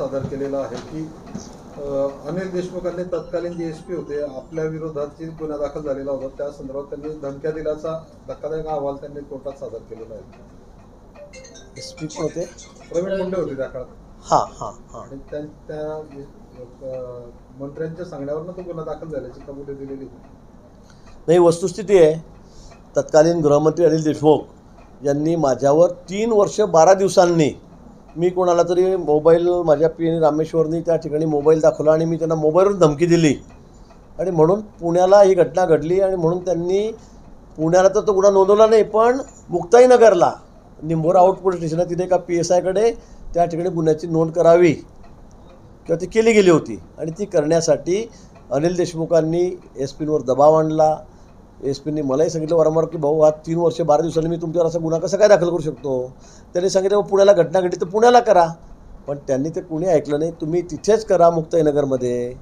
सादर केलेला आहे की अनिल देशमुखांनी तत्कालीन जे एस पी होते आपल्या विरोधात जे गुन्हा दाखल झालेला होता त्या संदर्भात त्यांनी धमक्या दिल्याचा धक्कादायक अहवाल त्यांनी कोर्टात सादर केलेला आहे. एस पी होते? प्रवीण मुंडे होते त्या काळात. हां हां हां. आणि त्या मंत्र्यांच्या सांगण्यावरनं तो गुन्हा दाखल झाल्याची कबुली दिलेली होती. नाही वस्तुस्थिती आहे. तत्कालीन गृहमंत्री अनिल देशमुख यांनी माझ्यावर तीन वर्ष बारा दिवसांनी मी कोणाला तरी मोबाईल माझ्या पी रामेश्वरनी त्या ठिकाणी मोबाईल दाखवला आणि मी त्यांना मोबाईलवरून धमकी दिली. आणि म्हणून पुण्याला ही घटना घडली आणि म्हणून त्यांनी पुण्याला तर तो गुन्हा नोंदवला नाही पण मुक्ताईनगरला निंभोरा आउट पोलीस स्टेशन तिथे एका पी एस आयकडे त्या ठिकाणी गुन्ह्याची नोंद करावी किंवा ती केली गेली होती. आणि ती करण्यासाठी अनिल देशमुखांनी एस पींवर दबाव आणला एस पींनी मलाही सांगितलं वारंवार की भाऊ हा तीन वर्ष बारा दिवसांनी मी तुमच्यावर असा गुन्हा कसा काय दाखल करू शकतो? त्यांनी सांगितलं "मग पुण्याला घटना घडली तर पुण्याला करा. पण त्यांनी ते कुणी ऐकलं नाही. तुम्ही तिथेच करा मुक्ताईनगरमध्ये.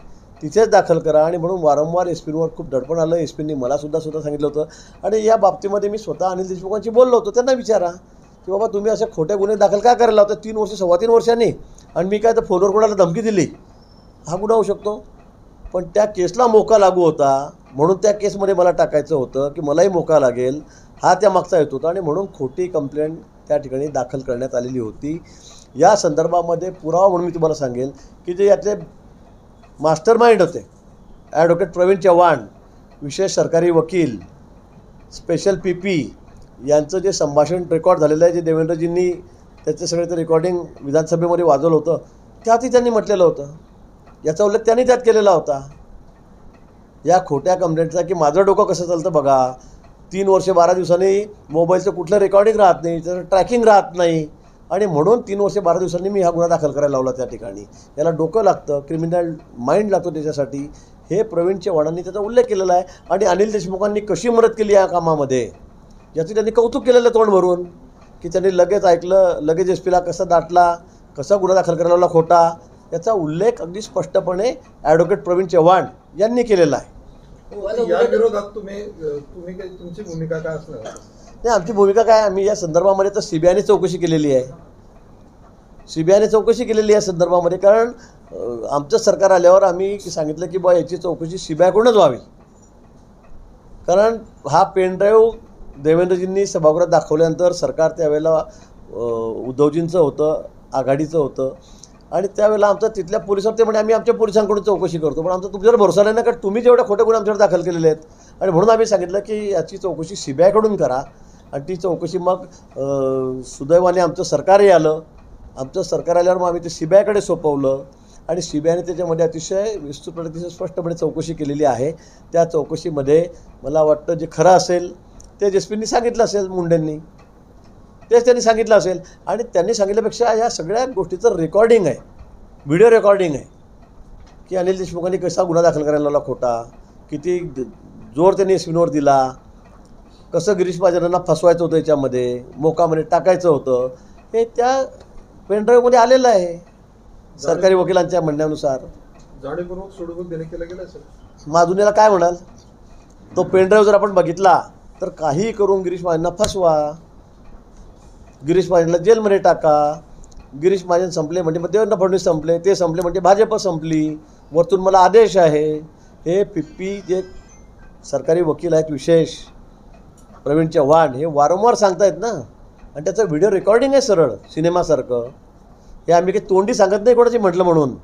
तिथेच दाखल करा. आणि म्हणून वारंवार एस पींवर खूप दडपण आलं. एस पींनी मलासुद्धा सुद्धा सांगितलं होतं. आणि या बाबतीमध्ये मी स्वतः अनिल देशमुखांशी बोललो होतो. त्यांना विचारा की बाबा तुम्ही असे खोट्या गुन्हे दाखल का करायला होता तीन वर्ष सव्वा तीन वर्षांनी. आणि मी काय तर फोनवर कोणाला धमकी दिली? हा गुन्हा होऊ शकतो. पण त्या केसला मोका लागू होता. म्हणून त्या केसमध्ये मला टाकायचं होतं की मलाही मोका लागेल हा त्या मागचा येत होता आणि म्हणून खोटी कंप्लेंट त्या ठिकाणी दाखल करण्यात आलेली होती. या संदर्भामध्ये पुरावा म्हणून मी तुम्हाला सांगेल की जे यातले मास्टर माइंड होते ॲडव्होकेट प्रवीण चव्हाण विशेष सरकारी वकील स्पेशल पी पी यांचं जे संभाषण रेकॉर्ड झालेलं आहे जे देवेंद्रजींनी त्याचं सगळं ते रेकॉर्डिंग विधानसभेमध्ये वाजवलं होतं त्यातही त्यांनी म्हटलेलं होतं. याचा उल्लेख त्यांनी त्यात केलेला होता. या खोट्या कंप्लेंटचा की माझं डोकं कसं चालतं बघा? तीन वर्ष बारा दिवसांनी मोबाईलचं कुठलं रेकॉर्डिंग राहत नाही त्याचं ट्रॅकिंग राहत नाही. आणि म्हणून तीन वर्ष बारा दिवसांनी मी हा गुन्हा दाखल करायला लावला त्या ठिकाणी. याला डोकं लागतं क्रिमिनल माइंड लागतो त्याच्यासाठी. हे प्रवीणच्या वडांनी त्याचा उल्लेख केलेला आहे. आणि अनिल देशमुखांनी कशी मदत केली या कामामध्ये? याचं त्यांनी कौतुक केलेलं तोंड भरून की त्यांनी लगेच ऐकलं लगेच एस पीला कसा दाटला कसा गुन्हा दाखल करायला लावला खोटा याचा उल्लेख अगदी स्पष्टपणे ॲडव्होकेट प्रवीण चव्हाण यांनी केलेला आहे. या विरोधात तुम्ही तुम्ही तुमची भूमिका काय असणार? नाही आमची भूमिका काय आम्ही या संदर्भामध्ये तर सी बी आयने चौकशी केलेली आहे. सी बी आयने चौकशी केलेली आहे या संदर्भामध्ये कारण आमचं सरकार आल्यावर आम्ही सांगितलं की बा याची चौकशी सी बी आयकडूनच व्हावी. कारण हा पेनड्राईव्ह देवेंद्रजींनी सभागृहात दाखवल्यानंतर सरकार त्यावेळेला उद्धवजींचं होतं आघाडीचं होतं. आणि त्यावेळेला आमचं तिथल्या पोलिसांवर ते म्हणे आम्ही आमच्या पोलिसांकडून चौकशी करतो. पण आमचा तुमच्यावर भरोसा नाही ना कारण तुम्ही जेवढ्या खोटे गुन्हे आमच्यावर दाखल केलेले आहेत. आणि म्हणून आम्ही सांगितलं की याची चौकशी सी बी आयकडून करा. आणि ती चौकशी मग सुदैवाने आमचं सरकारही आलं. आमचं सरकार आल्यावर मग आम्ही ते सी बी आयकडे सोपवलं. आणि सी बी आयने त्याच्यामध्ये अतिशय विस्तृतपणे अतिशय स्पष्टपणे चौकशी केलेली आहे. त्या चौकशीमध्ये मला वाटतं जे खरं असेल ते जेसपींनी सांगितलं असेल मुंडेंनी. तेच त्यांनी सांगितलं असेल. आणि त्यांनी सांगितल्यापेक्षा या सगळ्या गोष्टीचं रेकॉर्डिंग आहे. व्हिडिओ रेकॉर्डिंग आहे. की अनिल देशमुखांनी कसा गुन्हा दाखल करायला लावला खोटा किती जोर त्यांनी एसपींवर दिला कसं गिरीश महाजनांना फसवायचं होतं याच्यामध्ये मोकामध्ये टाकायचं होतं हे त्या पेनड्राईव्हमध्ये आलेलं आहे. सरकारी वकिलांच्या म्हणण्यानुसार. जाणीवपूर्वक सोडवून देणे केलं गेलं असेल. माधुनीला काय म्हणाल? तो पेनड्राईव्ह जर आपण बघितला तर काहीही करून गिरीश महाजनना फसवा. गिरीश महाजनला जेलमध्ये टाका. गिरीश महाजन संपले म्हणजे मग देवेंद्र फडणवीस संपले. ते संपले म्हणजे भाजप संपली. वरतून मला आदेश आहे. हे पिप्पी जे सरकारी वकील आहेत विशेष प्रवीण चव्हाण हे वारंवार सांगतायत ना. आणि त्याचं व्हिडिओ रेकॉर्डिंग आहे सरळ सिनेमासारखं. हे आम्ही काही तोंडी सांगत नाही कोणाची म्हटलं म्हणून.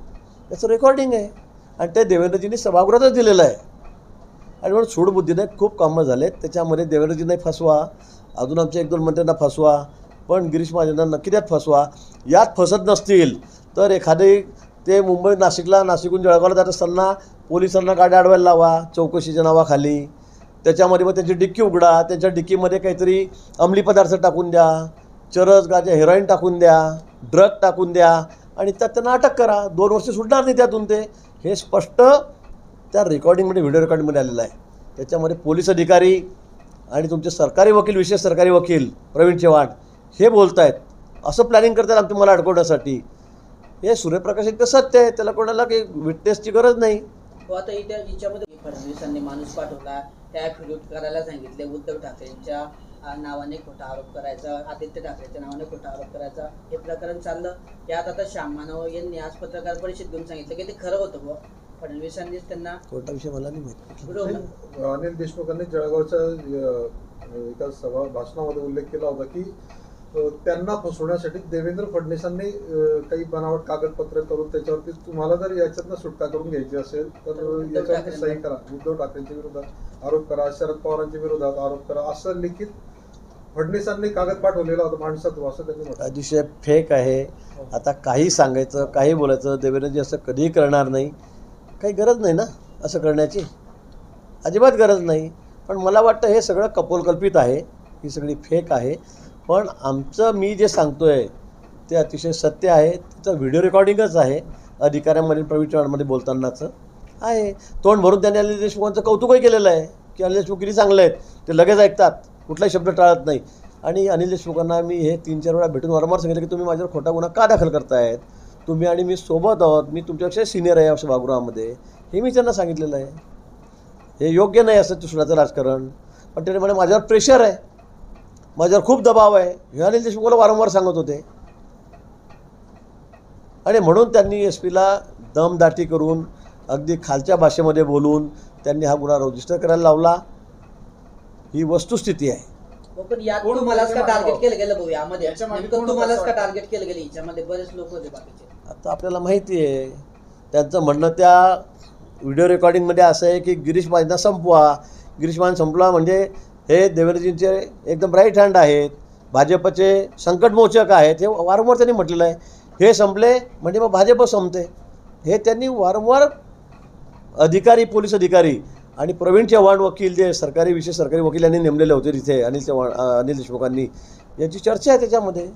त्याचं रेकॉर्डिंग आहे. आणि ते देवेंद्रजींनी सभागृहातच दिलेलं आहे. आणि म्हणून सूडबुद्धीने खूप कामं झालेत. त्याच्यामध्ये देवेंद्रजींनाही फसवा. अजून आमच्या एक दोन मंत्र्यांना फसवा. पण गिरीश महाजनांना नक्की त्यात फसवा. यात फसत नसतील तर एखादे ते मुंबई नाशिकला नाशिकहून जळगावला जात असताना पोलिसांना गाड्या अडवायला लावा चौकशीच्या नावाखाली. त्याच्यामध्ये मग त्यांची डिक्की उघडा त्यांच्या डिक्कीमध्ये काहीतरी अंमली पदार्थ टाकून द्या चरस गाजा हेरोईन टाकून द्या ड्रग टाकून द्या आणि त्यात त्यांना अटक करा. दोन वर्ष सुटणार नाही त्यातून ते. हे स्पष्ट त्या रेकॉर्डिंगमध्ये व्हिडिओ रेकॉर्डिंगमध्ये आलेलं आहे. त्याच्यामध्ये पोलीस अधिकारी आणि तुमचे सरकारी वकील विशेष सरकारी वकील प्रवीण चव्हाण हे बोलत आहेत असं प्लॅनिंग करतात आमचं मला अडकवण्यासाठी हे सूर्यप्रकाश एक सत्य आहे त्याला कोणाला काही विटनेसची गरज नाही. तो आता इथे याच्यामध्ये फडणवीसांनी माणूस पाठवला. त्या ॲफिडेविट करायला सांगितले उद्धव ठाकरेंच्या नावाने खोटा आरोप करायचा आदित्य ठाकरेच्या नावाने खोटा आरोप करायचा हे प्रकरण चाललं. यात आता श्याम मानव यांनी आज पत्रकार परिषद घेऊन सांगितलं की ते खरं होतं बुवा. फडणवीसांनीच त्यांना कोर्टाविषयी मला नाही माहिती. अनिल देशमुखांनी जळगावच्या एका सभा भाषणामध्ये उल्लेख केला होता की त्यांना फसवण्यासाठी देवेंद्र फडणवीसांनी काही बनावट कागदपत्र करून त्याच्यावरती तुम्हाला जर याच्यातनं सुटका करून घ्यायची असेल तर याच्यावरती सही करा. उद्धव ठाकरेंच्या विरोधात आरोप करा शरद पवारांच्या विरोधात आरोप करा. असं लिखित फडणवीसांनी कागद पाठवलेला होता माणसात असं त्यांनी म्हटलं. अतिशय फेक आहे. आता काही सांगायचं काही बोलायचं देवेंद्रजी असं कधीही करणार नाही. काही गरज नाही ना असं करण्याची? अजिबात गरज नाही. पण मला वाटतं हे सगळं कपोलकल्पित आहे. ही सगळी फेक आहे. पण आमचं मी जे सांगतो आहे ते अतिशय सत्य आहे. तिचं व्हिडिओ रेकॉर्डिंगच आहे. अधिकाऱ्यांमध्ये प्रवीणमध्ये बोलतानाचं आहे. तोंड भरून त्यांनी अनिल देशमुखांचं कौतुकही केलेलं आहे की अनिल देशमुख किती चांगले आहेत ते लगेच ऐकतात. कुठलाही शब्द टाळत नाही. आणि अनिल देशमुखांना मी हे तीन चार वेळा भेटून वारंवार सांगितलं की तुम्ही माझ्यावर खोटा गुन्हा का दाखल करतायत? तुम्ही आणि मी सोबत आहोत. मी तुमच्यापेक्षा सिनियर आहे या सभागृहामध्ये हे मी त्यांना सांगितलेलं आहे. हे योग्य नाही असं दुसऱ्याचं राजकारण. पण त्याने म्हणे माझ्यावर प्रेशर आहे. माझ्यावर खूप दबाव आहे हे अनिल देशमुख मला वारंवार सांगत होते. आणि म्हणून त्यांनी एस पीला दमदाटी करून अगदी खालच्या भाषेमध्ये बोलून त्यांनी हा गुन्हा रजिस्टर करायला लावला. ही वस्तुस्थिती आहे. हो, पण यात कोण तुम्हालाच होतं का ते टार्गेट मागं? केलं गेलं भाऊ यामध्ये याच्या मागे नेमकं कोण होतं तुम्हालाच असं का वाटतं? टार्गेट केलं गेलं याच्यामध्ये? बरेच लोक होते बाकीचे. आता आपल्याला माहिती आहे त्यांचं म्हणणं त्या व्हिडिओ रेकॉर्डिंगमध्ये असं आहे की गिरीश महाजनना संपवा. गिरीश महाजन संपला म्हणजे हे देवेंद्रजींचे एकदम राईट हँड आहेत. भाजपचे संकटमोचक आहेत. हे वारंवार त्यांनी म्हटलेलं आहे. हे संपले म्हणजे मग भाजप संपते. हे त्यांनी वारंवार अधिकारी पोलीस अधिकारी आणि प्रवीण चव्हाण वकील जे सरकारी विशेष सरकारी वकील यांनी नेमलेले होते तिथे अनिल चव्हाण अनिल देशमुखांनी याची चर्चा आहे त्याच्यामध्ये.